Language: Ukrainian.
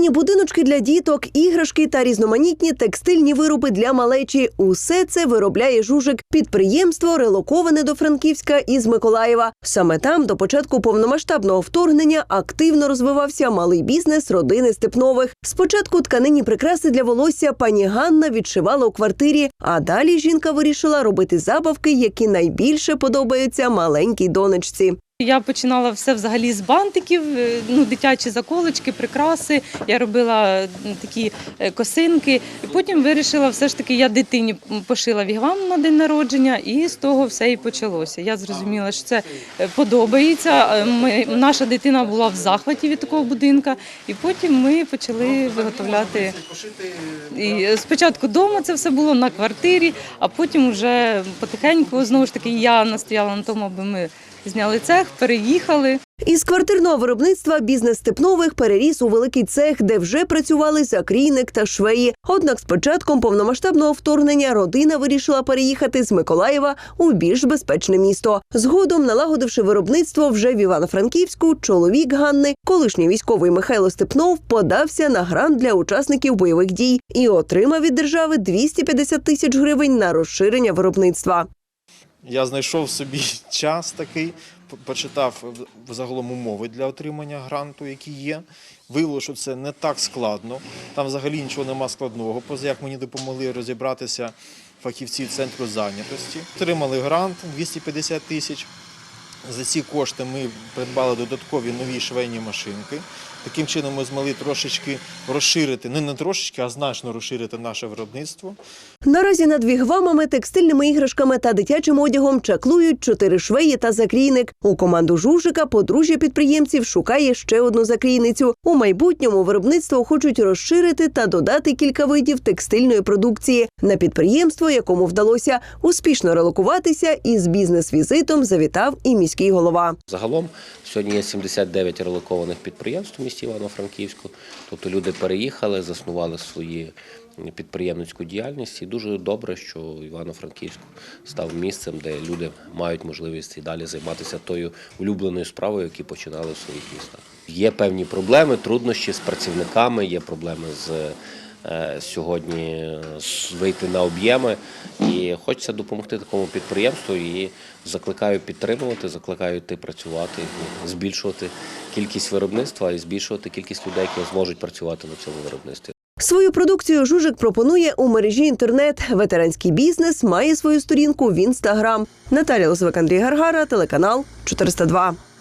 Міні-будиночки для діток, іграшки та різноманітні текстильні вироби для малечі. Усе це виробляє жужик. Підприємство релоковане до Франківська із Миколаєва. Саме там до початку повномасштабного вторгнення активно розвивався малий бізнес родини Степнових. Спочатку тканині прикраси для волосся пані Ганна відшивала у квартирі, а далі жінка вирішила робити забавки, які найбільше подобаються маленькій донечці. Я починала все взагалі з бантиків, е, ну, дитячі заколочки, прикраси. Я робила такі е, косинки. І потім вирішила, все ж таки, я дитині пошила вігвам на день народження, і з того все і почалося. Я зрозуміла, що це е, подобається. Ми, наша дитина була в захваті від такого будинка, і потім ми почали виготовляти. І спочатку вдома це все було на квартирі, а потім вже потихеньку знову ж таки я настояла на тому, аби ми зняли цех, переїхали. Із квартирного виробництва бізнес Степнових переріс у великий цех, де вже працювали закрійник та швеї. Однак з початком повномасштабного вторгнення родина вирішила переїхати з Миколаєва у більш безпечне місто. Згодом, налагодивши виробництво вже в Івано-Франківську, чоловік Ганни, колишній військовий Михайло Степнов, подався на грант для учасників бойових дій і отримав від держави 250 тисяч гривень на розширення виробництва. Я знайшов собі час такий, почитав загалом умови для отримання гранту, які є. Виявилося, що це не так складно. Там взагалі нічого нема складного. Поза як мені допомогли розібратися фахівці центру зайнятості. Отримали грант 250 тисяч. За ці кошти ми придбали додаткові нові швейні машинки. Таким чином ми змогли трошечки розширити, не не трошечки, а значно розширити наше виробництво. Наразі над вігвамами, текстильними іграшками та дитячим одягом чаклують чотири швеї та закрійник. У команду Жужика подружжя підприємців шукає ще одну закрійницю. У майбутньому виробництво хочуть розширити та додати кілька видів текстильної продукції. На підприємство, якому вдалося успішно релокуватися, із бізнес-візитом завітав і міський голова. Загалом сьогодні є 79 релокованих підприємств у місті Івано-Франківську. Тобто люди переїхали, заснували свої підприємницьку діяльність. І дуже добре, що Івано-Франківськ став місцем, де люди мають можливість і далі займатися тою улюбленою справою, які починали в своїх містах. Є певні проблеми, труднощі з працівниками, є проблеми з. Е, Сьогодні вийти на об'єми і хочеться допомогти такому підприємству і закликаю підтримувати, закликаю йти працювати, збільшувати кількість виробництва і збільшувати кількість людей, які зможуть працювати на цьому виробництві. Свою продукцію Жужик пропонує у мережі інтернет. Ветеранський бізнес має свою сторінку в інстаграм. Наталія Лозовик, Андрій Гаргара, телеканал 402.